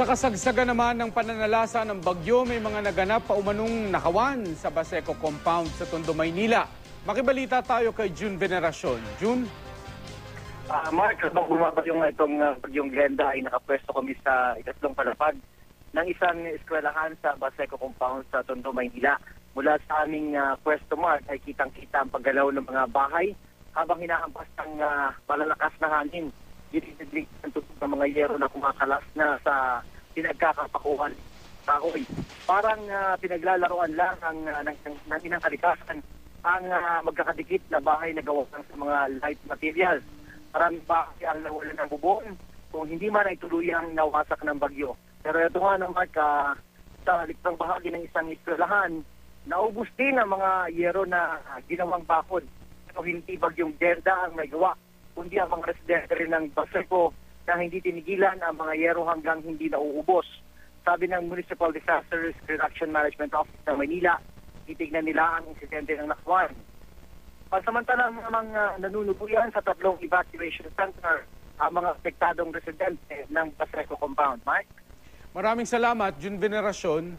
Sa kasagsagan naman ng pananalasa ng bagyo, may mga naganap pa umanong nakawan sa Baseco Compound sa Tondo, Maynila. Makibalita tayo kay June Veneracion. June? Ah, Mark, habang bumabag yung itong uh, yung Glenda ay nakapwesto kami sa ikatlong palapag ng isang eskwelahan sa Baseco Compound sa Tondo, Maynila. Mula sa aming uh, pwesto, Mark, ay kitang-kita ang paggalaw ng mga bahay habang hinahampas ng uh, malalakas na hangin. Dinidiglig ang tutok ng mga yero na kumakalas na sa pinagkakapakuhan kahoy. Parang uh, pinaglalaroan lang ang, uh, ng, ng, ng inang kalikasan ang uh, magkakadikit na bahay na gawa sa mga light materials. Maraming bahay ang nawalan ng bubong kung hindi man ay tuluyang nawasak ng bagyo. Pero ito nga naman ka, sa liktang bahagi ng isang eskwelahan, naubos din ang mga yero na ginawang bakod. Pero hindi bagyong Gerda ang nagawa, kundi ang mga residente rin ng Baseco na hindi tinigilan ang mga yero hanggang hindi nauubos. Sabi ng Municipal Disaster Risk Reduction Management Office ng Manila, titignan nila ang insidente ng nakwan. Pansamantala namang uh, nanunubuyan sa tatlong evacuation center ang mga apektadong residente ng Baseco Compound. Mike? Maraming salamat, June Veneracion.